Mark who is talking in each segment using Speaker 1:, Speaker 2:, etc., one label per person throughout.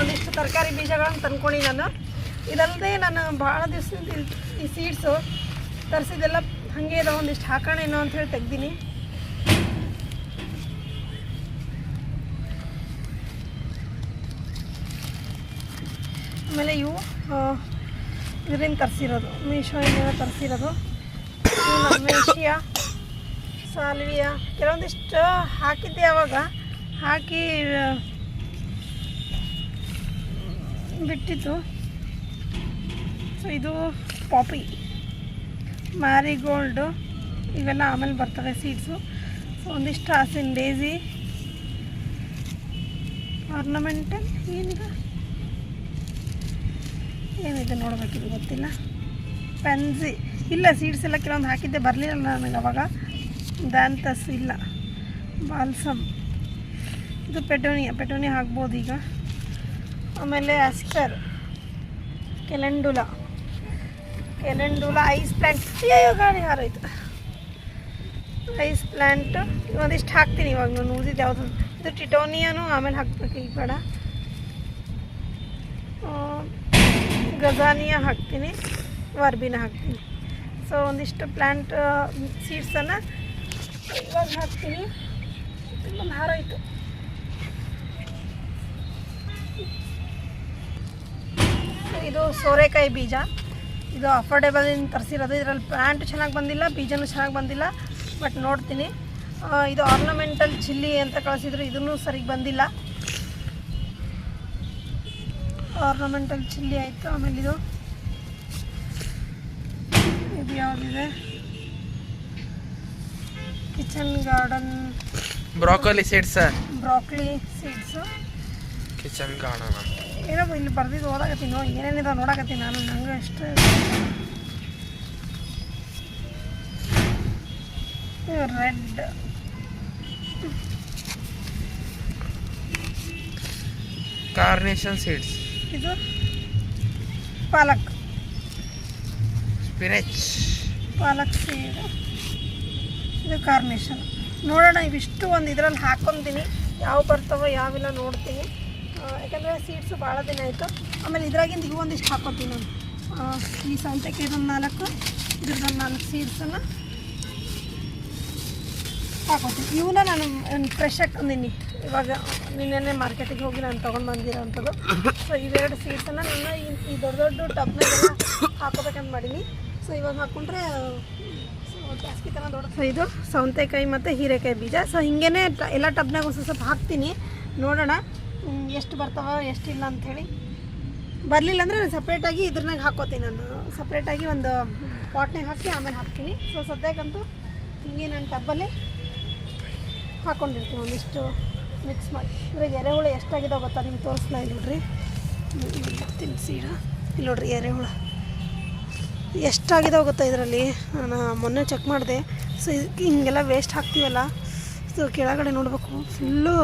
Speaker 1: ಒಂದಿಷ್ಟು ತರಕಾರಿ ಬೀಜಗಳನ್ನು ತಂದ್ಕೊಂಡು ನಾನು. ಇದಲ್ಲದೆ ನಾನು ಭಾಳ ದಿವಸದಿಂದ ಈ ಸೀಡ್ಸು ತರಿಸಿದೆಲ್ಲ ಹಾಗೆ ಇದಾವೆ ಒಂದಿಷ್ಟು ಹಾಕೋಣೇನೋ ಅಂತ ಹೇಳಿ ತೆಗ್ದೀನಿ. ಆಮೇಲೆ ಇವು ಇದರಿಂದ ತರಿಸಿರೋದು ಮೀಶೋಯಿಂದ ತರಿಸಿರೋದು. ಮೇಷಿಯ ಸಾಲ್ವಿಯ, ಕೆಲವೊಂದಿಷ್ಟು ಹಾಕಿದ್ದೆ ಅವಾಗ. ಹಾಕಿ ಬಿಟ್ಟಿತ್ತು ಸೊ ಇದು ಪಾಪಿ. ಮ್ಯಾರಿಗೋಲ್ಡು ಇವೆಲ್ಲ ಆಮೇಲೆ ಬರ್ತವೆ ಸೀಡ್ಸು ಸೊ ಒಂದಿಷ್ಟು ಹಾಸಿನ ಡೇಸಿ ಆರ್ನಮೆಂಟಲ್ ಏನಿದೆ? ಏನಿದೆ ನೋಡಬೇಕಿದ್ರು ಗೊತ್ತಿಲ್ಲ. ಪೆನ್ಸಿ ಇಲ್ಲ ಸೀಡ್ಸ್ ಎಲ್ಲ ಕೆಲವೊಂದು ಹಾಕಿದ್ದೆ, ಬರಲಿಲ್ಲ ನನಗೆ ಅವಾಗ. ದಾಂತಸ್ ಇಲ್ಲ. ಬಾಲ್ಸಮ್ ಇದು ಪೆಟೋನಿಯಾ ಪೆಟೋನಿಯಾ ಹಾಕ್ಬೋದು ಈಗ. ಆಮೇಲೆ ಅಸ್ಟರ್ ಕೆಲೆಂಡುಲ. ಕೆಲೆಂಡುಲ ಐಸ್ ಪ್ಲ್ಯಾಂಟ್ ಅಯ್ಯೋ ಗಾಡಿ ಹಾರೋಯ್ತು. ಐಸ್ ಪ್ಲ್ಯಾಂಟ್ ಒಂದಿಷ್ಟು ಹಾಕ್ತೀನಿ ಇವಾಗ ನಾನು ಊದಿದ್ದು ಯಾವುದು ಇದು ಟಿಟೋನಿಯಾನು, ಆಮೇಲೆ ಹಾಕ್ಬೇಕು ಈ ಬೇಡ. ಗಜಾನಿಯಾ ಹಾಕ್ತೀನಿ, ವರ್ಬಿನ ಹಾಕ್ತೀನಿ. ಸೊ ಒಂದಿಷ್ಟು ಪ್ಲ್ಯಾಂಟ್ ಸೀಡ್ಸನ್ನು ಇವಾಗ ಹಾಕ್ತೀನಿ. ಒಂದು ಹಾರೋಯ್ತು. ಇದು ಸೋರೆಕಾಯಿ ಬೀಜ. ಇದು ಅಫೋರ್ಡೇಬಲ್ ತರಿಸಿರೋದು. ಇದರಲ್ಲಿ ಪ್ಯಾಂಟ್ ಚೆನ್ನಾಗಿ ಬಂದಿಲ್ಲ ಬೀಜನೂ ಚೆನ್ನಾಗಿ ಬಂದಿಲ್ಲ ಬಟ್ ನೋಡ್ತೀನಿ. ಇದು ಆರ್ನಮೆಂಟಲ್ ಚಿಲ್ಲಿ ಅಂತ ಕಳಿಸಿದ್ರು ಇದನ್ನು ಸರಿಗೆ ಬಂದಿಲ್ಲ. ಆರ್ನಮೆಂಟಲ್ ಚಿಲ್ಲಿ ಆಯಿತು ಆಮೇಲೆ ಇದು ಇದು ಯಾವುದಿದೆ? Kitchen garden
Speaker 2: broccoli seeds
Speaker 1: broccoli seeds
Speaker 2: kitchen garden
Speaker 1: ಏನೋ ಇಲ್ಲಿ ಬರ್ದಿದ್ದು ಓದಾಕತ್ತೀನಿ ನೋಡಿ ಏನೇನಿದಾವೆ ನೋಡಾಕತ್ತೀನಿ ನಾನು ನಂಗೆ ಎಷ್ಟು ರೆಡ್.
Speaker 2: Carnation seeds.
Speaker 1: ಇದು? ಪಾಲಕ್.
Speaker 2: ಸ್ಪಿನೆಚ್.
Speaker 1: ಪಾಲಕ್ ಸೀಡ್. ಇದು ಕಾರ್ನೇಷನ್. ನೋಡೋಣ ಇವಿಷ್ಟು ಒಂದು ಇದರಲ್ಲಿ ಹಾಕ್ಕೊತೀನಿ ಯಾವ ಬರ್ತಾವೋ ಯಾವಿಲ್ಲ ನೋಡ್ತೀನಿ. ಯಾಕಂದರೆ ಸೀಡ್ಸು ಭಾಳ ದಿನ ಆಯಿತು. ಆಮೇಲೆ ಇದ್ರಾಗಿಂದ ಇವು ಒಂದಿಷ್ಟು ಹಾಕೋತೀನಿ ನಾನು. ಈ ಸಂತೆಗೆ ಇದೊಂದು ನಾಲ್ಕು ಇದ್ರದ್ದೊಂದು ನಾಲ್ಕು ಸೀಡ್ಸನ್ನು ಹಾಕೋತೀನಿ. ಇವನ್ನ ನಾನು ಫ್ರೆಶ್ ಹಾಕೊಂಡಿನಿ ಇವಾಗ ನಿನ್ನೆ ಮಾರ್ಕೆಟಿಗೆ ಹೋಗಿ ನಾನು ತೊಗೊಂಡು ಬಂದಿರೋ ಅಂಥದ್ದು ಸೊ ಇವೆರಡು ಸೀಡ್ಸನ್ನು ನಾನು ಈ ದೊಡ್ಡ ದೊಡ್ಡ ಟಬ್ನಾಗೆಲ್ಲ ಹಾಕೋಬೇಕಂತ ಮಾಡೀನಿ. ಸೊ ಇವಾಗ ಹಾಕ್ಕೊಂಡ್ರೆ ಸೊ ಜಾಸ್ತಿ ತನ ದೊಡ್ಡ ಸೊ ಇದು ಸೌತೆಕಾಯಿ ಮತ್ತು ಹೀರೆಕಾಯಿ ಬೀಜ. ಸೊ ಹಿಂಗೇ ಎಲ್ಲ ಟಬ್ನಾಗ ಒಂದು ಸ್ವಲ್ಪ ಹಾಕ್ತೀನಿ. ನೋಡೋಣ. ಎಷ್ಟು ಬರ್ತಾವ ಎಷ್ಟಿಲ್ಲ ಅಂಥೇಳಿ ಬರಲಿಲ್ಲ ಅಂದರೆ ನಾನು ಸಪ್ರೇಟಾಗಿ ಇದ್ರನಾಗ ಹಾಕೋತೀನಿ ನಾನು. ಸಪ್ರೇಟಾಗಿ ಒಂದು ಪಾಟ್ನಾಗ ಹಾಕಿ ಆಮೇಲೆ ಹಾಕ್ತೀನಿ. ಸೊ ಸದ್ಯಕ್ಕಂತೂ ಹಿಂಗೆ ನಾನು ಟಬ್ಬಲ್ಲಿ ಹಾಕ್ಕೊಂಡಿರ್ತೀನಿ ಒಂದಿಷ್ಟು ಮಿಕ್ಸ್ ಮಾಡಿ. ಇದ್ರಾಗ ಎರೆಹುಳು ಎಷ್ಟಾಗಿದಾವೆ ಗೊತ್ತಾ ನಿಮ್ಗೆ ತೋರಿಸ್ಲಾ ಇಲ್ಲಿ ನೋಡ್ರಿ. ತಿನ್ ಸೀಡ ಇಲ್ಲಿ ನೋಡ್ರಿ ಎರೆಹುಳು. ಎಷ್ಟಾಗಿದಾವೆ ಗೊತ್ತಾ ಇದರಲ್ಲಿ. ನಾನು ಮೊನ್ನೆ ಚೆಕ್ ಮಾಡಿದೆ. ಸೊ ಹಿಂಗೆಲ್ಲ ವೇಸ್ಟ್ ಹಾಕ್ತೀವಲ್ಲ. ಸೊ ಕೆಳಗಡೆ ನೋಡಬೇಕು. ಫುಲ್ಲು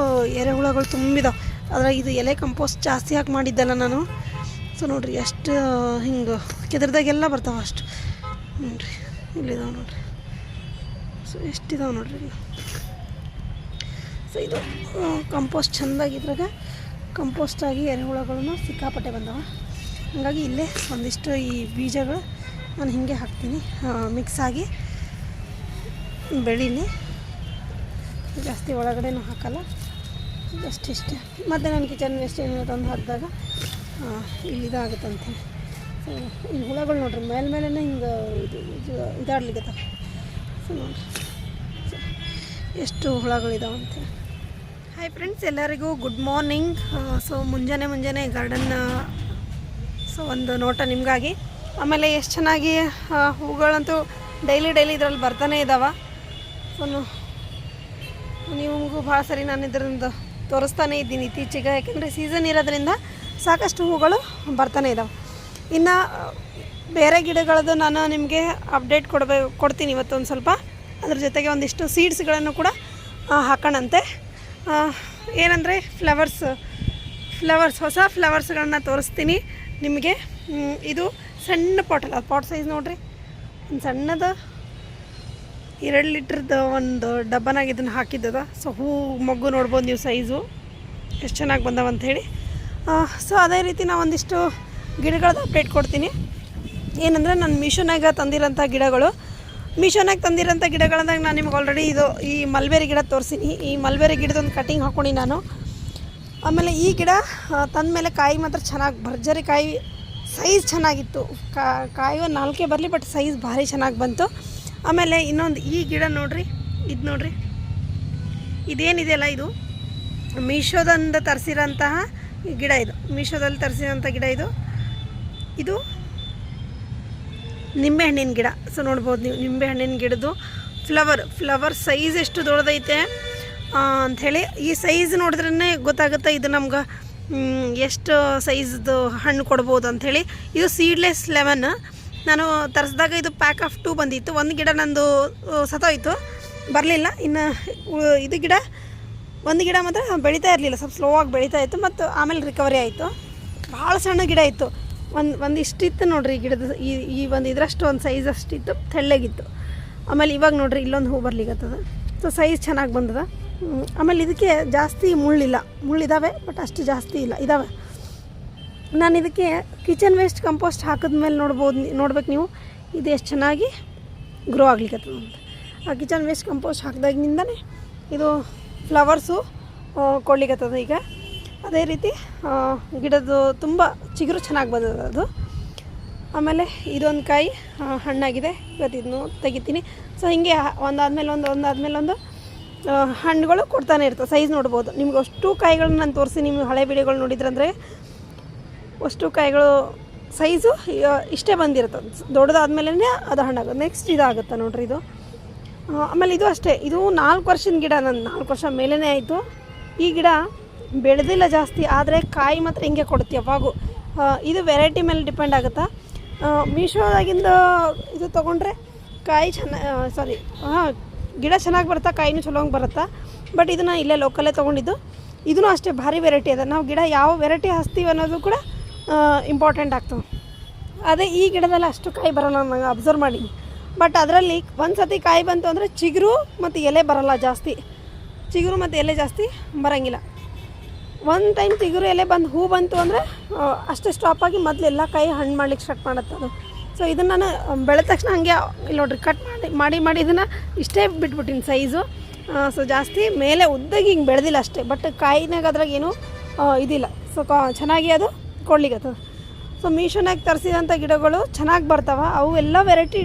Speaker 1: ಎರೆಹುಳುಗಳು ತುಂಬಿದಾವೆ. ಅದ್ರಾಗ ಇದು ಎಲೆ ಕಂಪೋಸ್ಟ್ ಜಾಸ್ತಿ ಹಾಕಿ ಮಾಡಿದ್ದಲ್ಲ ನಾನು. ಸೊ ನೋಡ್ರಿ ಎಷ್ಟು ಹಿಂಗೆ ಕೆದರ್ದಾಗೆಲ್ಲ ಬರ್ತಾವೆ ಅಷ್ಟು. ನೋಡ್ರಿ ಇಲ್ಲಿದಾವೆ ನೋಡ್ರಿ. ಸೊ ಎಷ್ಟಿದಾವೆ ನೋಡ್ರಿ ಸೊ ಇದು ಕಂಪೋಸ್ಟ್ ಚೆಂದಾಗಿದ್ರಾಗ ಕಂಪೋಸ್ಟಾಗಿ ಎರೆಹುಳಗಳನ್ನು ಸಿಕ್ಕಾಪಟ್ಟೆ ಬಂದವ. ಹಾಗಾಗಿ ಇಲ್ಲೇ ಒಂದಿಷ್ಟು ಈ ಬೀಜಗಳು ನಾನು ಹೀಗೆ ಹಾಕ್ತೀನಿ. ಮಿಕ್ಸ್ ಆಗಿ ಬೆಳೀಲಿ. ಜಾಸ್ತಿ ಒಳಗಡೆನೂ ಹಾಕಲ್ಲ. ಜಸ್ಟ್ ಇಷ್ಟೇ. ಮತ್ತು ನಾನು ಕಿಚನ್ ವೇಸ್ಟ್ ಏನೋ ತಂದು ಹಾಕಿದಾಗ ಇಲ್ಲಿ ಇದಾಗುತ್ತಂತೆ. ಸೊ ಈ ಹುಳಗಳು ನೋಡ್ರಿ ಮೇಲ್ಮೇಲೆ ಹಿಂಗೆ ಇದು ಇದು ಸೊ ನೋಡ್ರಿ. ಎಷ್ಟು ಹುಳಗಳಿದಾವೆ ಇದಾವಂತೆ ಹಾಯ್ ಫ್ರೆಂಡ್ಸ್ ಎಲ್ಲರಿಗೂ ಗುಡ್ ಮಾರ್ನಿಂಗ್ ಸೊ ಮುಂಜಾನೆ ಮುಂಜಾನೆ ಗಾರ್ಡನ್ ಸೊ ಒಂದು ನೋಟ ನಿಮಗಾಗಿ. ಆಮೇಲೆ ಎಷ್ಟು ಚೆನ್ನಾಗಿ ಹೂಗಳಂತೂ ಡೈಲಿ ಡೈಲಿ ಇದರಲ್ಲಿ ಬರ್ತಾನೆ ಇದ್ದಾವೆ ಸೊ ನಿಮಗೂ ಭಾಳ ಸರಿ ನಾನು ಇದರಿಂದ ತೋರಿಸ್ತಾನೆ ಇದ್ದೀನಿ ಇತ್ತೀಚೆಗೆ, ಯಾಕೆಂದರೆ ಸೀಸನ್ ಇರೋದ್ರಿಂದ ಸಾಕಷ್ಟು ಹೂಗಳು ಬರ್ತಾನೆ ಇದ್ದಾವೆ ಇನ್ನು ಬೇರೆ ಗಿಡಗಳದ್ದು ನಾನು ನಿಮಗೆ ಅಪ್ಡೇಟ್ ಕೊಡಬೇಕು ಕೊಡ್ತೀನಿ ಇವತ್ತೊಂದು ಸ್ವಲ್ಪ. ಅದ್ರ ಜೊತೆಗೆ ಒಂದಿಷ್ಟು ಸೀಡ್ಸ್ಗಳನ್ನು ಕೂಡ ಹಾಕೋಣಂತೆ. ಏನಂದರೆ ಫ್ಲವರ್ಸ್ ಫ್ಲವರ್ಸ್ ಹೊಸ ಫ್ಲವರ್ಸ್ಗಳನ್ನ ತೋರಿಸ್ತೀನಿ ನಿಮಗೆ. ಇದು ಸಣ್ಣ ಪಾಟಲ್ಲ ಪಾಟ್ ಸೈಜ್ ನೋಡಿರಿ. ಒಂದು ಸಣ್ಣದ ಎರಡು ಲೀಟ್ರದ್ದು ಒಂದು ಡಬ್ಬನಾಗ ಇದನ್ನು ಹಾಕಿದ್ದದ. ಸೊ ಹೂ, ಮೊಗ್ಗು ನೋಡ್ಬೋದು ನೀವು ಸೈಜು ಎಷ್ಟು ಚೆನ್ನಾಗಿ ಬಂದವ ಅಂಥೇಳಿ ಸೊ ಅದೇ ರೀತಿ ನಾವು ಒಂದಿಷ್ಟು ಗಿಡಗಳದ್ದು ಅಪ್ಡೇಟ್ ಕೊಡ್ತೀನಿ. ಏನಂದರೆ ನಾನು ಮೀಶೋನಾಗ ತಂದಿರೋಂಥ ಗಿಡಗಳು. ಮೀಶೋನಾಗ ತಂದಿರೋಂಥ ಗಿಡಗಳಂದಾಗ ನಾನು ನಿಮ್ಗೆ ಆಲ್ರೆಡಿ ಇದು ಈ ಮಲ್ಬೇರಿ ಗಿಡ ತೋರಿಸಿನಿ. ಈ ಮಲ್ಬೇರಿ ಗಿಡದೊಂದು ಕಟಿಂಗ್ ಹಾಕ್ಕೊಂಡು ನಾನು. ಆಮೇಲೆ ಈ ಗಿಡ ತಂದ ಮೇಲೆ ಕಾಯಿ ಮಾತ್ರ ಚೆನ್ನಾಗಿ, ಭರ್ಜರಿ ಕಾಯಿ ಸೈಜ್ ಚೆನ್ನಾಗಿತ್ತು. ಕಾಯಿ ನಾಲ್ಕೇ ಬರಲಿ ಬಟ್ ಸೈಜ್ ಭಾರಿ ಚೆನ್ನಾಗಿ ಬಂತು. ಆಮೇಲೆ ಇನ್ನೊಂದು ಈ ಗಿಡ ನೋಡ್ರಿ, ಇದು ನೋಡ್ರಿ. ಇದೇನಿದೆಯಲ್ಲ ಇದು? ಮೀಶೋದಿಂದ ತರಿಸಿರೋಂತಹ ಗಿಡ ಇದು. ಮೀಶೋದಲ್ಲಿ ತರಿಸಿರೋಂಥ ಗಿಡ ಇದು. ಇದು ನಿಂಬೆಹಣ್ಣಿನ ಗಿಡ. ಸೊ ನೋಡ್ಬೋದು ನೀವು, ನಿಂಬೆಹಣ್ಣಿನ ಗಿಡದ್ದು ಫ್ಲವರ್ ಫ್ಲವರ್ ಸೈಜ್ ಎಷ್ಟು ದೊಡ್ಡದೈತೆ ಅಂಥೇಳಿ ಈ ಸೈಜ್ ನೋಡಿದ್ರೇ ಗೊತ್ತಾಗುತ್ತೆ ಇದು ನಮ್ಗೆ ಎಷ್ಟು ಸೈಜ್ದು ಹಣ್ಣು ಕೊಡ್ಬೋದು ಅಂಥೇಳಿ. ಇದು ಸೀಡ್ಲೆಸ್ ಲೆಮನ್ ನಾನು ತರಿಸಿದಾಗ ಇದು ಪ್ಯಾಕ್ ಆಫ್ ಟೂ ಬಂದಿತ್ತು. ಒಂದು ಗಿಡ ನಂದು ಸತೋಯ್ತು ಬರಲಿಲ್ಲ. ಇನ್ನು ಇದು ಗಿಡ, ಒಂದು ಗಿಡ ಮಾತ್ರ ಬೆಳೀತಾ ಇರಲಿಲ್ಲ. ಸ್ವಲ್ಪ ಸ್ಲೋ ಆಗಿ ಬೆಳೀತಾ ಇತ್ತು ಮತ್ತು ಆಮೇಲೆ ರಿಕವರಿ ಆಯಿತು. ಭಾಳ ಸಣ್ಣ ಗಿಡ ಇತ್ತು. ಒಂದು ಒಂದು ಇಷ್ಟಿತ್ತು ನೋಡ್ರಿ ಗಿಡದ, ಈ ಈ ಒಂದು ಇದರಷ್ಟು ಒಂದು ಸೈಜ್ ಅಷ್ಟಿತ್ತು. ತೆಳ್ಳಗಿತ್ತು. ಆಮೇಲೆ ಇವಾಗ ನೋಡ್ರಿ ಇಲ್ಲೊಂದು ಹೂ ಬರ್ಲಿಕ್ಕತ್ತದ ಸೊ ಸೈಜ್ ಚೆನ್ನಾಗಿ ಬಂದದ. ಆಮೇಲೆ ಇದಕ್ಕೆ ಜಾಸ್ತಿ ಮುಳ್ಳಿಲ್ಲ. ಮುಳ್ಳಿದಾವೆ ಬಟ್ ಅಷ್ಟು ಜಾಸ್ತಿ ಇಲ್ಲ. ಇದ್ದಾವೆ ನಾನು ಇದಕ್ಕೆ ಕಿಚನ್ ವೇಸ್ಟ್ ಕಂಪೋಸ್ಟ್ ಹಾಕಿದ್ಮೇಲೆ ನೋಡ್ಬೋದು, ನೋಡ್ಬೇಕು ನೀವು. ಇದು ಎಷ್ಟು ಚೆನ್ನಾಗಿ ಗ್ರೋ ಆಗ್ಲಿಕ್ಕತ್ತದ ಅಂತ ಆ ಕಿಚನ್ ವೇಸ್ಟ್ ಕಂಪೋಸ್ಟ್ ಹಾಕಿದಾಗಿನಿಂದನೇ ಇದು ಫ್ಲವರ್ಸು ಕೊಡ್ಲಿಕ್ಕತ್ತದ ಈಗ. ಅದೇ ರೀತಿ ಗಿಡದ್ದು ತುಂಬ ಚಿಗುರು ಚೆನ್ನಾಗಿ ಬಂದದ ಅದು. ಆಮೇಲೆ ಇದೊಂದು ಕಾಯಿ ಹಣ್ಣಾಗಿದೆ. ಇವತ್ತು ಇದನ್ನು ತೆಗಿತೀನಿ. ಸೊ ಹೀಗೆ ಒಂದಾದ್ಮೇಲೆ ಒಂದು ಒಂದಾದ್ಮೇಲೆ ಒಂದು ಹಣ್ಣುಗಳು ಕೊಡ್ತಾನೆ ಇರ್ತವೆ. ಸೈಜ್ ನೋಡ್ಬೋದು. ನಿಮ್ಗೆ ಅಷ್ಟು ಕಾಯಿಗಳನ್ನ ನಾನು ತೋರಿಸಿ ನಿಮ್ಗೆ ಹಳೆ ವಿಡಿಯೋಗಳು ನೋಡಿದ್ರಂದರೆ ಅಷ್ಟು ಕಾಯಿಗಳು ಸೈಜು ಇಷ್ಟೇ ಬಂದಿರುತ್ತೆ. ದೊಡ್ಡದಾದ್ಮೇಲೆ ಅದು ಹಣ್ಣಾಗುತ್ತೆ ನೆಕ್ಸ್ಟ್ ಇದಾಗುತ್ತೆ ನೋಡ್ರಿ ಇದು. ಆಮೇಲೆ ಇದು ಅಷ್ಟೇ. ಇದು ನಾಲ್ಕು ವರ್ಷದ ಗಿಡ ನನ್ನ. ನಾಲ್ಕು ವರ್ಷ ಮೇಲೇ ಆಯಿತು. ಈ ಗಿಡ ಬೆಳೆದಿಲ್ಲ ಜಾಸ್ತಿ, ಆದರೆ ಕಾಯಿ ಮಾತ್ರ ಹಿಂಗೆ ಕೊಡುತ್ತೆ ಯಾವಾಗೂ. ಇದು ವೆರೈಟಿ ಮೇಲೆ ಡಿಪೆಂಡ್ ಆಗುತ್ತಾ? ಮೀಶೋದಾಗಿಂದು ಇದು ತೊಗೊಂಡ್ರೆ ಕಾಯಿ ಚೆನ್ನ ಸಾರಿ ಹಾಂ ಗಿಡ ಚೆನ್ನಾಗಿ ಬರುತ್ತಾ, ಕಾಯಿನೂ ಚಲೋಂಗೆ ಬರುತ್ತಾ? ಬಟ್ ಇದನ್ನು ಇಲ್ಲೇ ಲೋಕಲ್ಲೇ ತೊಗೊಂಡಿದ್ದು. ಇದೂ ಅಷ್ಟೇ ಭಾರಿ ವೆರೈಟಿ ಅದ. ನಾವು ಗಿಡ ಯಾವ ವೆರೈಟಿ ಹಚ್ತೀವಿ ಅನ್ನೋದು ಕೂಡ ಇಂಪಾರ್ಟೆಂಟ್ ಆಗ್ತವೆ ಅದೇ ಈ ಗಿಡದಲ್ಲಿ ಅಷ್ಟು ಕಾಯಿ ಬರೋಲ್ಲ ನಂಗೆ ಅಬ್ಸರ್ವ್ ಮಾಡಿ ಬಟ್ ಅದರಲ್ಲಿ ಒಂದು ಸತಿ ಕಾಯಿ ಬಂತು ಅಂದರೆ ಚಿಗುರು ಮತ್ತು ಎಲೆ ಬರೋಲ್ಲ ಜಾಸ್ತಿ. ಚಿಗುರು ಮತ್ತು ಎಲೆ ಜಾಸ್ತಿ ಬರೋಂಗಿಲ್ಲ. ಒಂದು ಟೈಮ್ ಚಿಗುರು ಎಲೆ ಬಂದು ಹೂ ಬಂತು ಅಂದರೆ ಅಷ್ಟೇ ಆಗಿ ಎಲ್ಲ ಕಾಯಿ ಹಣ್ಣು ಮಾಡ್ಲಿಕ್ಕೆ ಸ್ಟಾರ್ಟ್ ಮಾಡುತ್ತೆ ಅದು. ಸೊ ಇದನ್ನು ನಾನು ಬೆಳೆದ ತಕ್ಷಣ ಹಾಗೆ, ಇಲ್ಲಿ ನೋಡ್ರಿ ಕಟ್ ಮಾಡಿ ಮಾಡಿ ಮಾಡಿ ಇದನ್ನು ಇಷ್ಟೇ ಬಿಟ್ಬಿಟ್ಟಿನಿ ಸೈಜು ಸೊ ಜಾಸ್ತಿ ಮೇಲೆ ಉದ್ದಾಗಿ ಹಿಂಗೆ ಬೆಳೆದಿಲ್ಲ ಅಷ್ಟೇ. ಬಟ್ ಕಾಯಿನಾಗ ಅದ್ರಾಗ ಏನು ಇದಿಲ್ಲ. ಸೊ ಚೆನ್ನಾಗಿ ಅದು ಕೊಡ್ಲಿಕ್ಕತ್ತದ ಸೊ ಮೀಶೋನಾಗ ತರಿಸಿದಂಥ ಗಿಡಗಳು ಚೆನ್ನಾಗಿ ಬರ್ತಾವೆ. ಅವು ಎಲ್ಲ ವೆರೈಟಿ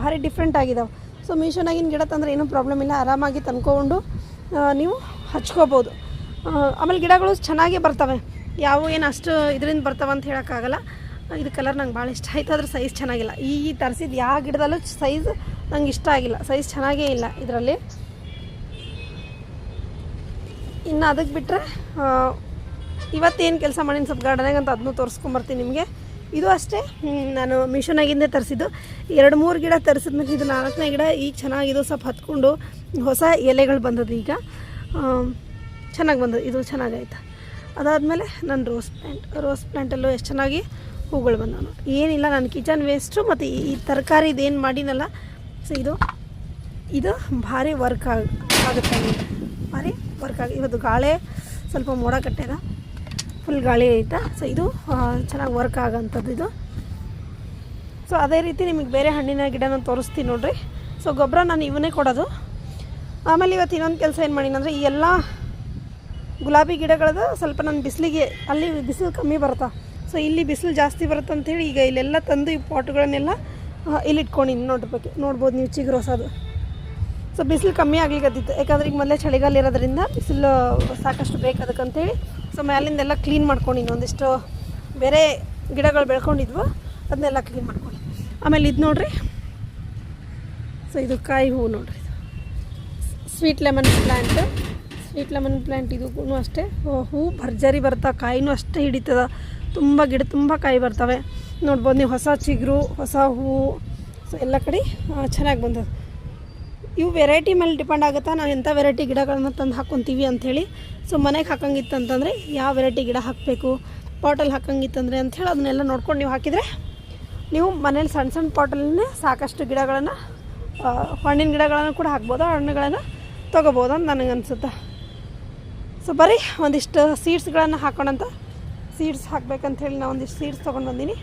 Speaker 1: ಭಾರಿ ಡಿಫ್ರೆಂಟ್ ಆಗಿದಾವೆ. ಸೊ ಮೀಶೋನಾಗಿನ ಗಿಡ ತಂದರೆ ಏನೂ ಪ್ರಾಬ್ಲಮ್ ಇಲ್ಲ. ಆರಾಮಾಗಿ ತಂದ್ಕೊಂಡು ನೀವು ಹಚ್ಕೋಬೋದು. ಆಮೇಲೆ ಗಿಡಗಳು ಚೆನ್ನಾಗೇ ಬರ್ತವೆ. ಯಾವ ಏನು ಅಷ್ಟು ಇದರಿಂದ ಬರ್ತಾವೆ ಅಂತ ಹೇಳೋಕ್ಕಾಗಲ್ಲ. ಇದು ಕಲರ್ ನಂಗೆ ಭಾಳ ಇಷ್ಟ ಆಯ್ತು. ಅದ್ರ ಸೈಜ್ ಚೆನ್ನಾಗಿಲ್ಲ. ಈ ತರಿಸಿದ ಯಾವ ಗಿಡದಲ್ಲೂ ಸೈಜ್ ನಂಗೆ ಇಷ್ಟ ಆಗಿಲ್ಲ. ಸೈಜ್ ಚೆನ್ನಾಗೇ ಇಲ್ಲ ಇದರಲ್ಲಿ. ಇನ್ನು ಅದಕ್ಕೆ ಬಿಟ್ಟರೆ ಇವತ್ತೇನು ಕೆಲಸ ಮಾಡಿನ ಸ್ವಲ್ಪ ಗಾರ್ಡನಾಗ ಅಂತ ಅದನ್ನೂ ತೋರಿಸ್ಕೊಂಬರ್ತೀನಿ ನಿಮಗೆ. ಇದು ಅಷ್ಟೇ. ನಾನು ಮಿಷನಾಗಿಂದೇ ತರಿಸಿದ್ದು. ಎರಡು ಮೂರು ಗಿಡ ತರಿಸಿದ್ಮೇಲೆ ಇದು ನಾಲ್ಕನೇ ಗಿಡ ಈಗ ಚೆನ್ನಾಗಿದು ಸ್ವಲ್ಪ ಹತ್ಕೊಂಡು ಹೊಸ ಎಲೆಗಳು ಬಂದದ್ದು ಈಗ. ಚೆನ್ನಾಗಿ ಬಂದದ್ದು. ಇದು ಚೆನ್ನಾಗಾಯ್ತು? ಅದಾದಮೇಲೆ ನನ್ನ ರೋಸ್ ಪ್ಲ್ಯಾಂಟ್ ರೋಸ್ ಪ್ಲ್ಯಾಂಟಲ್ಲೂ ಎಷ್ಟು ಚೆನ್ನಾಗಿ ಹೂಗಳು ಬಂದವು. ಏನಿಲ್ಲ ನನ್ನ ಕಿಚನ್ ವೇಸ್ಟು ಮತ್ತು ಈ ತರಕಾರಿ ಇದೇನು ಮಾಡಿನಲ್ಲ, ಸೊ ಇದು ಇದು ಭಾರಿ ವರ್ಕ್ ಆಗ, ಆಗುತ್ತೆ. ಭಾರಿ ವರ್ಕ್ ಆಗಿ, ಇವತ್ತು ಗಾಳೆ ಸ್ವಲ್ಪ ಮೋಡ ಕಟ್ಟ್ಯದ ಫುಲ್ ಗಾಳಿ ಐತೆ? ಸೊ ಇದು ಚೆನ್ನಾಗಿ ವರ್ಕ್ ಆಗೋಂಥದ್ದು ಇದು. ಸೊ ಅದೇ ರೀತಿ ನಿಮಗೆ ಬೇರೆ ಹಣ್ಣಿನ ಗಿಡನ ತೋರಿಸ್ತೀನಿ ನೋಡ್ರಿ. ಸೊ ಗೊಬ್ಬರ ನಾನು ಇವನ್ನೇ ಕೊಡೋದು. ಆಮೇಲೆ ಇವತ್ತು ಇನ್ನೊಂದು ಕೆಲಸ ಏನು ಮಾಡೀನಿ ಅಂದರೆ ಈ ಎಲ್ಲ ಗುಲಾಬಿ ಗಿಡಗಳದ್ದು ಸ್ವಲ್ಪ ನಾನು ಬಿಸಿಲಿಗೆ ಅಲ್ಲಿ ಬಿಸಿಲು ಕಮ್ಮಿ ಬರುತ್ತಾ? ಸೊ ಇಲ್ಲಿ ಬಿಸಿಲು ಜಾಸ್ತಿ ಬರುತ್ತೆ ಅಂತೇಳಿ ಈಗ ಇಲ್ಲೆಲ್ಲ ತಂದು ಈ ಪಾಟ್ಗಳನ್ನೆಲ್ಲ ಆ, ಇಲ್ಲಿ ಇಟ್ಕೊಂಡಿನಿ ನೋಡ್ಬೇಕು ನೋಡ್ಬೋದು ನೀವು ಚಿಗುರು ಹೊಸದು. ಸೊ ಬಿಸಿಲು ಕಮ್ಮಿ ಆಗ್ಲಿಕ್ಕತ್ತಿತ್ತು ಯಾಕಂದ್ರೆ ಈಗ ಮೊದಲೇ ಚಳಿಗಾಲ ಇರೋದ್ರಿಂದ ಬಿಸಿಲು ಸಾಕಷ್ಟು ಬೇಕು ಅದಕ್ಕಂತೇಳಿ ಸೊ ಮ್ಯಾಲಿಂದೆಲ್ಲ ಕ್ಲೀನ್ ಮಾಡ್ಕೊಂಡು ಒಂದಿಷ್ಟು ಬೇರೆ ಗಿಡಗಳು ಬೆಳ್ಕೊಂಡಿದ್ವು, ಅದನ್ನೆಲ್ಲ ಕ್ಲೀನ್ ಮಾಡ್ಕೊಂಡು. ಆಮೇಲೆ ಇದು ನೋಡ್ರಿ. ಸೊ ಇದು ಕಾಯಿ ಹೂವು ನೋಡ್ರಿ sweet lemon plant sweet lemon plant ಇದಕ್ಕೂ ಅಷ್ಟೇ. ಹೂವು ಭರ್ಜರಿ ಬರ್ತಾ, ಕಾಯಿನೂ ಅಷ್ಟೇ ಹಿಡಿತದ. ತುಂಬ ಗಿಡ, ತುಂಬ ಕಾಯಿ ಬರ್ತವೆ. ನೋಡ್ಬೋದು ನೀವು ಹೊಸ ಚಿಗುರು, ಹೊಸ ಹೂವು ಸೊ ಎಲ್ಲ ಕಡೆ ಚೆನ್ನಾಗಿ ಬಂದದ. ಇವು ವೆರೈಟಿ ಮೇಲೆ ಡಿಪೆಂಡ್ ಆಗುತ್ತಾ? ನಾವು ಎಂಥ ವೆರೈಟಿ ಗಿಡಗಳನ್ನ ತಂದು ಹಾಕ್ಕೊತೀವಿ ಅಂಥೇಳಿ ಸೊ ಮನೆಗೆ ಹಾಕಂಗಿತ್ತು ಅಂತಂದರೆ ಯಾವ ವೆರೈಟಿ ಗಿಡ ಹಾಕಬೇಕು ಪಾಟಲ್ಲಿ ಹಾಕಂಗಿತ್ತಂದರೆ ಅಂಥೇಳಿ ಅದನ್ನೆಲ್ಲ ನೋಡ್ಕೊಂಡು ನೀವು ಹಾಕಿದರೆ ನೀವು ಮನೇಲಿ ಸಣ್ಣ ಸಣ್ಣ ಪಾಟಲ್ಲೇ ಸಾಕಷ್ಟು ಗಿಡಗಳನ್ನು ಹಣ್ಣಿನ ಗಿಡಗಳನ್ನು ಕೂಡ ಹಾಕ್ಬೋದು, ಹಣ್ಣುಗಳನ್ನು ತೊಗೋಬೋದು ಅಂತ ನನಗೆ ಸೊ ಬರೀ ಒಂದಿಷ್ಟು ಸೀಡ್ಸ್ಗಳನ್ನು ಹಾಕೋಣಂತ ಸೀಡ್ಸ್ ಹಾಕ್ಬೇಕಂತ ಹೇಳಿ ನಾನು ಒಂದಿಷ್ಟು ಸೀಡ್ಸ್ ತೊಗೊಂಡು ಬಂದೀನಿ.